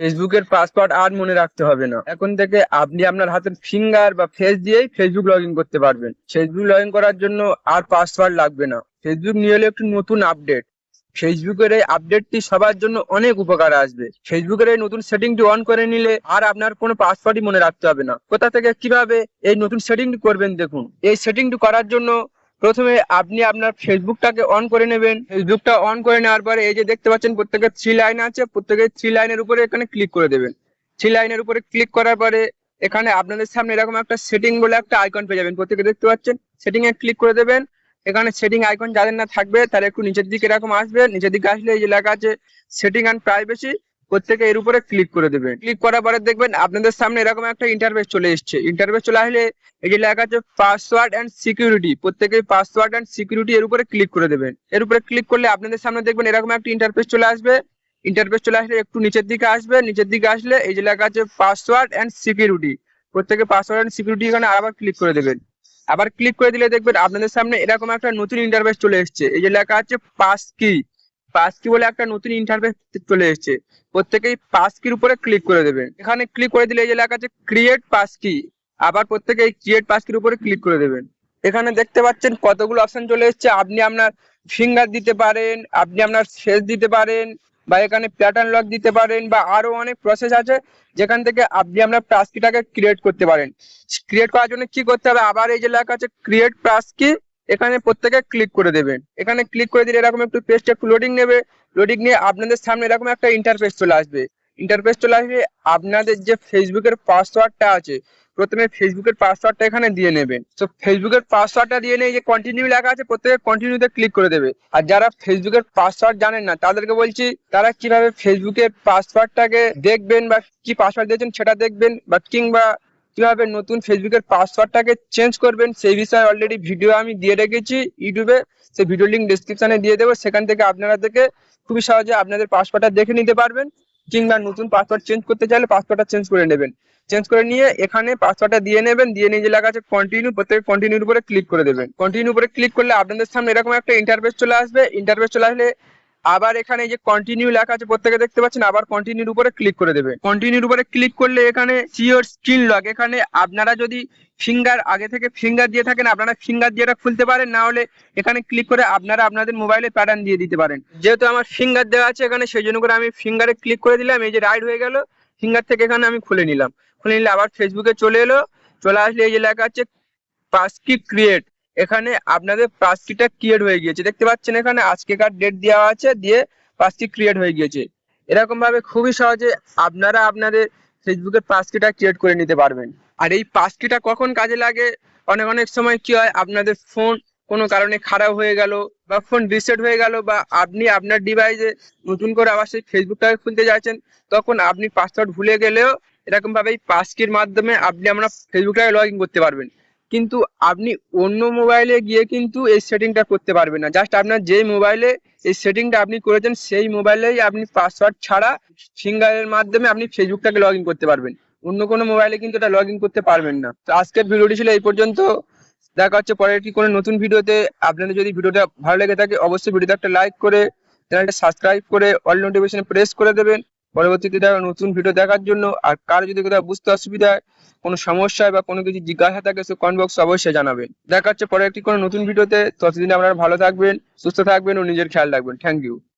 ফেসবুকের পাসওয়ার্ড আর মনে রাখতে হবে না। এখন থেকে আপনি আপনার হাতের ফিঙ্গার বা ফেস দিয়েই ফেসবুক লগ ইন করতে পারবেন। ফেসবুক লগ ইন করার জন্য আর পাসওয়ার্ড লাগবে না। ফেসবুক নিয়ে এলো একটি নতুন আপডেট ফেসবুকের এই আপডেটটি সবার জন্য অনেক উপকার আসবে। ফেসবুকের এই নতুন সেটিংটি অন করে নিলে আর আপনার কোনো পাসওয়ার্ডই মনে রাখতে হবে না। কোথা থেকে কীভাবে এই নতুন সেটিংটি করবেন দেখুন। এই সেটিংটি করার জন্য প্রথমে আপনি আপনার ফেসবুকটাকে অন করে নেবেন। ফেসবুকটা অন করে নেওয়ার পরে এই যে দেখতে পাচ্ছেন প্রত্যেকের থ্রি লাইন আছে প্রত্যেকের থ্রি লাইনের উপরে এখানে ক্লিক করে দেবেন। থ্রি লাইনের উপরে ক্লিক করার পরে এখানে আপনাদের সামনে এরকম একটা সেটিং বলে একটা আইকন পেয়ে যাবেন। প্রত্যেকে দেখতে পাচ্ছেন? সেটিং এ ক্লিক করে দেবেন। এখানে সেটিং আইকন যাদের না থাকবে, তারা একটু নিচের দিকে এরকম আসবে। নিচের দিকে আসলে এই যে লেখা আছে সেটিং অ্যান্ড প্রাইভেসি প্রত্যেকে এর উপরে ক্লিক করে দেবেন। ক্লিক করার পরে দেখবেন আপনাদের সামনে এরকম একটা ইন্টারফেস চলে এসছে। ইন্টারফেস চলে আসলে এই যে লেখা আছে পাসওয়ার্ড অ্যান্ড সিকিউরিটি প্রত্যেকে পাসওয়ার্ড অ্যান্ড সিকিউরিটি এর উপরে ক্লিক করে দেবেন। এর উপরে ক্লিক করলে আপনাদের সামনে দেখবেন এরকম একটা ইন্টারফেস চলে আসবে। ইন্টারফেস চলে আসলে একটু নিচের দিকে আসবে। নিচের দিকে আসলে এই যে লেখা আছে পাসওয়ার্ড অ্যান্ড সিকিউরিটি প্রত্যেকে পাসওয়ার্ড অ্যান্ড সিকিউরিটি এখানে আবার ক্লিক করে দেবেন। আবার ক্লিক করে দিলে দেখবেন আপনাদের সামনে এরকম একটা নতুন ইন্টারফেস চলে এসেছে। এই যে লেখা আছে পাস কি পাস কি বলে একটা নতুন ইন্টারফেস চলে এসেছে। প্রত্যেকেই পাস কির উপরে ক্লিক করে দেবেন এখানে ক্লিক করে দিলে এই যে লেখা আছে ক্রিয়েট পাস কি আবার প্রত্যেকে এই ক্রিয়েট পাস কির উপরে ক্লিক করে দেবেন। এখানে দেখতে পাচ্ছেন কতগুলো অপশন চলে এসেছে। আপনি আপনার ফিঙ্গার দিতে পারেন, আপনি আপনার ফেস দিতে পারেন, বা এখানে প্যাটার্ন লক দিতে পারেন, বা আরও অনেক প্রসেস আছে যেখান থেকে আপনি আপনার প্লাস্কিটাকে ক্রিয়েট করতে পারেন। ক্রিয়েট করার জন্য কি করতে হবে? আবার এই যে লেখা আছে ক্রিয়েট প্লাস্কি এখানে প্রত্যেকে ক্লিক করে দেবেন। এখানে ক্লিক করে দিলে এরকম একটু পেজটা একটু লোডিং নেবে। লোডিং নিয়ে আপনাদের সামনে এরকম একটা ইন্টারফেস চলে আসবে। ইন্টারফেস চলে আসবে, আপনাদের যে ফেসবুকের পাসওয়ার্ডটা আছে, প্রথমে ফেসবুকের পাসওয়ার্ডটা এখানে দিয়ে নেবেন। তো ফেসবুকের পাসওয়ার্ডটা দিয়ে নিয়ে যে কন্টিনিউ লেখা আছে, প্রত্যেকে কন্টিনিউতে ক্লিক করে দেবে। আর যারা ফেসবুকের পাসওয়ার্ড জানেন না, তাদেরকে বলছি, তারা কীভাবে ফেসবুকের পাসওয়ার্ডটাকে দেখবেন বা কি পাসওয়ার্ড দিয়েছেন সেটা দেখবেন বা কিংবা কীভাবে নতুন ফেসবুকের পাসওয়ার্ডটাকে চেঞ্জ করবেন। সেই বিষয়ে অলরেডি ভিডিও আমি দিয়ে রেখেছি ইউটিউবে। সেই ভিডিও লিঙ্ক ডিসক্রিপশনে দিয়ে দেবো। সেখান থেকে আপনারা থেকে খুবই সহজে আপনাদের পাসওয়ার্ডটা দেখে নিতে পারবেন কিংবা নতুন পাসওয়ার্ড চেঞ্জ করতে চাইলে পাসওয়ার্ডটা চেঞ্জ করে নেবেন। চেঞ্জ করে নিয়ে এখানে পাসওয়ার্ডটা দিয়ে নেবেন। দিয়ে নিয়ে যে লেখা আছে কন্টিনিউ প্রত্যেক কন্টিনিউর উপরে ক্লিক করে দেবেন। কন্টিনিউ উপরে ক্লিক করলে আপনাদের সামনে এরকম একটা ইন্টারফেস চলে আসবে। ইন্টারফেস চলে আসলে আবার এখানে যে কন্টিনিউ লেখা আছে, প্রত্যেকে দেখতে পাচ্ছেন, আবার কন্টিনিউর উপরে ক্লিক করে দেবে। কন্টিনিউর উপরে ক্লিক করলে এখানে সিওর স্ক্রিন লক এখানে আপনারা যদি ফিঙ্গার আগে থেকে ফিঙ্গার দিয়ে থাকেন, আপনারা ফিঙ্গার দিয়ে এটা খুলতে পারেন, না হলে এখানে ক্লিক করে আপনারা আপনাদের মোবাইলে প্যাটার্ন দিয়ে দিতে পারেন। যেহেতু আমার ফিঙ্গার দেওয়া আছে এখানে, সেই জন্য করে আমি ফিঙ্গারে ক্লিক করে দিলাম, এই যে রাইড হয়ে গেল ফিঙ্গার থেকে এখানে আমি খুলে নিলাম। খুলে নিলে আবার ফেসবুকে চলে এলো, চলে আসলে এই যে লেখা আছে পাসকি ক্রিয়েট এখানে আপনাদের পাসকিটা ক্রিয়েট হয়ে গিয়েছে। দেখতে পাচ্ছেন এখানে আজকেকার ডেট দেওয়া আছে? দিয়ে পাসকি ক্রিয়েট হয়ে গিয়েছে। এরকম ভাবে খুবই সহজে আপনারা আপনাদের ফেসবুকের পাসকিটা ক্রিয়েট করে নিতে পারবেন। আর এই পাসকিটা কখন কাজে লাগে? অনেক অনেক সময় কি হয়, আপনাদের ফোন কোনো কারণে খারাপ হয়ে গেল বা ফোন রিসেট হয়ে গেল বা আপনি আপনার ডিভাইসে নতুন করে আবার সেই ফেসবুকটাকে খুলতে যাচ্ছেন, তখন আপনি পাসওয়ার্ড ভুলে গেলেও এরকম ভাবে এই পাসকির মাধ্যমে আপনি আপনার ফেসবুকটাকে লগ ইন করতে পারবেন। কিন্তু আপনি অন্য মোবাইলে গিয়ে কিন্তু এই সেটিংটা করতে পারবেন না। জাস্ট আপনার যেই মোবাইলে এই সেটিংটা আপনি করেছেন, সেই মোবাইলেই আপনি পাসওয়ার্ড ছাড়া ফিঙ্গারের মাধ্যমে আপনি ফেসবুকটাকে লগ করতে পারবেন। অন্য কোনো মোবাইলে কিন্তু এটা লগ করতে পারবেন না। তো আজকের ভিডিওটি ছিল এই পর্যন্ত। দেখা হচ্ছে পরের কি কোনো নতুন ভিডিওতে। আপনাদের যদি ভিডিওটা ভালো লেগে থাকে, অবশ্যই ভিডিওতে একটা লাইক করে চ্যানেলটা সাবস্ক্রাইব করে অল নোটিফিকেশন প্রেস করে দেবেন। পরবর্তীতে দেখা নতুন ভিডিও দেখার জন্য আর কারও যদি কোথাও বুঝতে অসুবিধা হয়, কোনো সমস্যা বা কোনো কিছু জিজ্ঞাসা থাকে, সে কমেন্ট বক্স অবশ্যই জানাবেন। দেখা হচ্ছে পরে একটি কোনো নতুন ভিডিওতে। ততদিন আপনারা ভালো থাকবেন, সুস্থ থাকবেন ও নিজের খেয়াল রাখবেন। Thank you